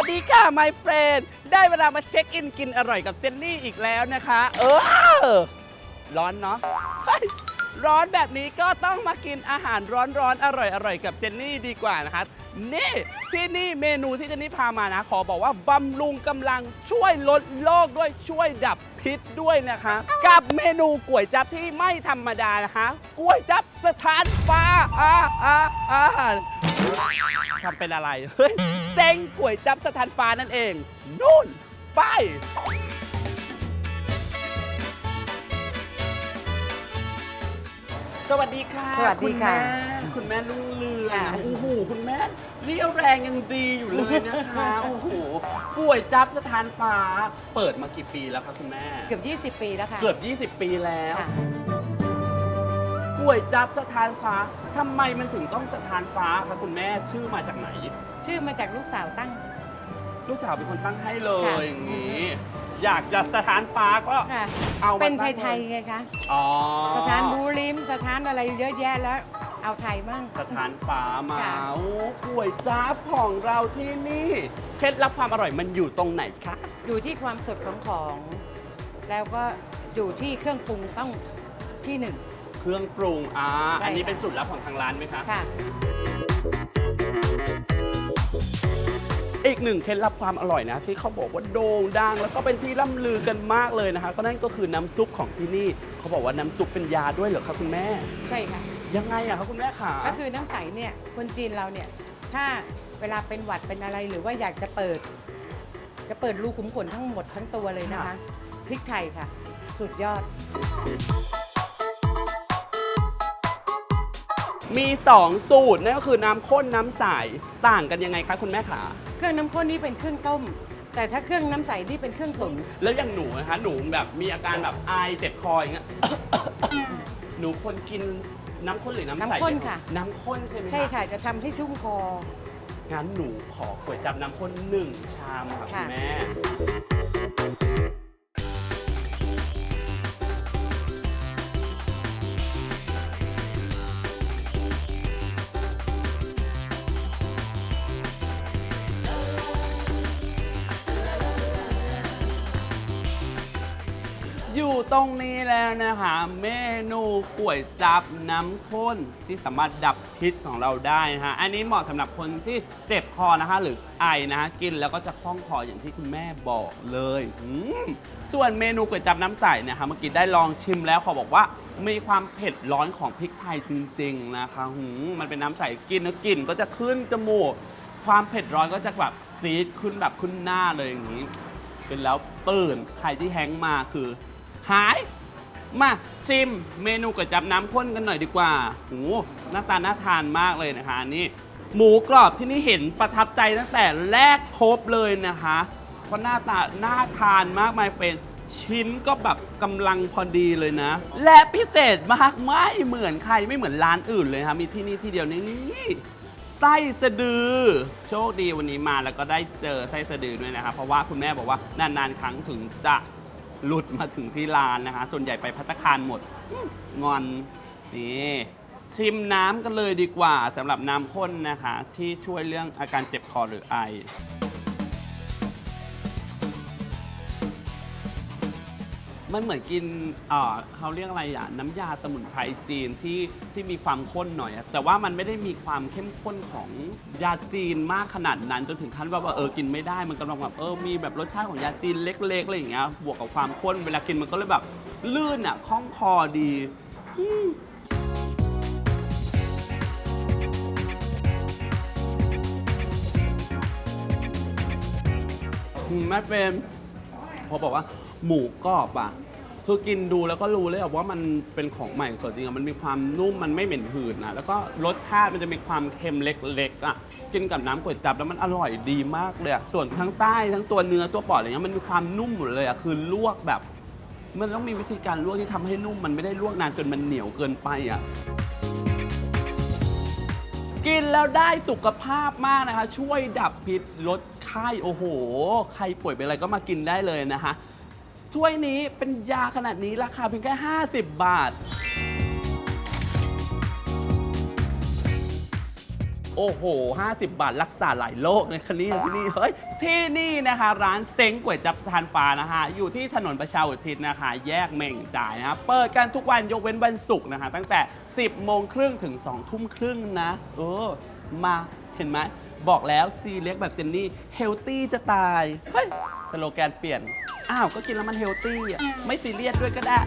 วัสดีค่ะ my friend ได้เวลามาเช็คอินกินอร่อยกับเจนนี่อีกแล้วนะคะ เออ ร้อนเนาะ ร้อนแบบนี้ก็ต้องมากินอาหารร้อนๆ อร่อยๆ กับเจนนี่ดีกว่านะคะนี่ที่นี่เมนูที่เจนนี่พามานะ ขอบอกว่าบำรุงกำลังช่วยลดโรคด้วยช่วยดับพิษด้วยนะคะ กับเมนูก๋วยจั๊บที่ไม่ธรรมดานะคะก๋วยจั๊บสถานฟ้าอ่าอ่าอ่าทำเป็นอะไรเฮ้ยเซ็งก๋วยจับสถานฟ้านั่นเองนู่นไป สวัสดีค่ะสวัสดีค่ะณแม่คุณแม่ลุงเรืองค่ะโอ้โหคุณแม่เรี่ยวแรงยังดีอยู่เลยนะคะโอ้โหก๋วยจับสถานฟ้า เปิดมากี่ปีแล้วคะคุณแม่ เกือบ 20 ปีแล้วค่ะเกือบ 20 ปีแล้ว ค่ะก๋วยจับสถานฟ้าทำไมมันถึงต้องสถานฟ้าคะคุณแม่ชื่อมาจากไหน ชื่อมาจากลูกสาวตั้ง ลูกสาวเป็นคนตั้งให้เลค่ะยอย่างนี้ อยากจะสถานฟ้าก็ค่ะเอามาเป็นตั้งไทย ๆ ไงคะอ๋อสถานบูริมส ถานอะไรเยอะแยะแล้ว เอาไทยมั่งสถานฟ้ามาค่ะโอ้ก๋วยจั๊บของเราที่นี่ เคล็ดลับความอร่อยมันอยู่ตรงไหนคะ อยู่ที่ความสดของของ แล้วก็อยู่ที่เครื่องปรุงต้องที่หนึ่ง เครื่องปรุงอ่าใช่อันนี้ค่ะ เป็นสูตรลับของทางร้านไหมคะ ค่ะ หนึ่งเคล็ดลับความอร่อยนะ ที่เขาบอกว่าโด่งดังแล้วก็เป็นที่ล่ำลือกันมากเลยนะคะก็นั่นก็คือน้ำซุปของที่นี่ เขาบอกว่าน้ำซุปเป็นยาด้วยเหรอคะคุณแม่ ใช่ค่ะ ยังไงอะคะคุณแม่ขาก็คือน้ำใสเนี่ยคนจีนเราเนี่ย ถ้าเวลาเป็นหวัดเป็นอะไรหรือว่าอยากจะเปิด จะเปิดรูขุมขนทั้งหมดทั้งตัวเลยนะคะพริกไทยค่ะ สุดยอด มี 2 สูตรนั่นก็คือน้ำข้นน้ำใสต่างกันยังไงคะคุณแม่ขาเครื่องน้ำข้นนี่เป็นเครื่องต้ม แต่ถ้าเครื่องน้ำใสนี่เป็นเครื่องตุ๋นแล้วอย่างหนูนะคะหนูแบบมีอาการแบบไอายเจ็บคออย่างเงี้ย หนูคนกินน้ำข้นหรือน้ำใสน้ำข้นค่ะ น้ำข้นใช่ไหมใช่ค่ะจะทำให้ชุ่มคอ งั้นหนูขอก๋วยจับน้ำข้นหนึ่งชามค่ะคุณค่ะแม่ อยู่ตรงนี้แล้วนะคะ เมนูก๋วยจับน้ำข้นที่สามารถดับพิษของเราได้นะฮะ อันนี้เหมาะสำหรับคนที่เจ็บคอนะคะ หรือไอนะฮะ กินแล้วก็จะคล่องคออย่างที่คุณแม่บอกเลยอืมส่วนเมนูก๋วยจับน้ำใสเนะคะเมื่อกี้ได้ลองชิมแล้วขาบอกว่า มีความเผ็ดร้อนของพริกไทยจริงๆนะคะหืมมันเป็นน้ำใสกินแล้วกลิ่นก็จะขึ้นจมูกความเผ็ดร้อนก็จะแบบซีดขึ้นแบบขึ้นหน้าเลยอย่างนี้ เป็นแล้วตื่นใครที่แฮงมาคือ หาย มาชิมเมนูก๋วยจับน้ำข้นกันหน่อยดีกว่าโหหน้าตาน่าทานมากเลยนะคะนี่ หมูกรอบที่นี่เห็นประทับใจตั้งแต่แรกพบเลยนะคะเพราะหน้าตาน่าทานมากมายเป็นชิ้นก็แบบกำลังพอดีเลยนะ และพิเศษมากไม่เหมือนใครไม่เหมือนร้านอื่นเลยนะคะมีที่นี่ที่เดียวนี่ไส้สะดือ โชคดีวันนี้มาแล้วก็ได้เจอไส้สะดือด้วยนะครับเพราะว่าคุณแม่บอกว่านานๆครั้งถึงจะ หลุดมาถึงที่ร้านนะคะ ส่วนใหญ่ไปพัตตาคารหมด งอน นี่ชิมน้ำกันเลยดีกว่าสำหรับน้ำข้นนะคะ ที่ช่วยเรื่องอาการเจ็บคอหรือไอ มันเหมือนกินเอ่อเขาเรียกอะไรอะ น้ำยาสมุนไพรจีนที่ที่มีความข้นหน่อยอะแต่ว่ามันไม่ได้มีความเข้มข้นของยาจีนมากขนาดนั้น จนถึงขั้นว่าแบบเออกินไม่ได้มันกำลังแบบเออมีแบบรสชาติของยาจีนเล็กๆอะไรอย่างเงี้ยบวกกับความข้นเวลากินมันก็เลยแบบลื่นอะคล่องคอดีอืมอืมแม่เฟรมพอบอกว่า หมูกรอบอะ คือกินดูแล้วก็รู้เลยอะว่ามันเป็นของใหม่สดจริงอะมันมีความนุ่มมันไม่เหม็นหืนนะแล้วก็รสชาติมันจะมีความเค็มเล็กๆอะกินกับน้ำก๋วยจับแล้วมันอร่อยดีมากเลยอะส่วนทั้งไส้ทั้งตัวเนื้อตัวปอดอะไรเงี้ยมันมีความนุ่มหมดเลยอะคือลวกแบบ มันต้องมีวิธีการลวกที่ทำให้นุ่มมันไม่ได้ลวกนานจนมันเหนียวเกินไปอะกินแล้วได้สุขภาพมากนะคะ ช่วยดับพิษลดไข้โอ้โห ใครป่วยเป็นอะไรก็มากินได้เลยนะคะ ถ้วยนี้เป็นยาขนาดนี้ราคาเพียงแค่ 50 บาท โอ้โห 50 บาทรักษาหลายโรคเลยคนี่ที่นี่เฮ้ย ที่นี่นะคะ ร้านเซ้งก๋วยจับสถานฟ้านะคะ อยู่ที่ถนนประชาอุทิศนะคะ แยกเม่งจ่ายนะคะ เปิดกันทุกวันยกเว้นวันศุกร์นะคะ ตั้งแต่ 10 โมงครึ่งถึง 2 ทุ่มครึ่งนะ เออ มาเห็นไหม บอกแล้วซีเล็กแบบเจนนี่ เฮลตี้จะตาย เฮ้ย สโลแกนเปลี่ยน อ้าว ก็กินแล้วมันเฮลตี้อะ ไม่ซีเรียสด้วยก็ได้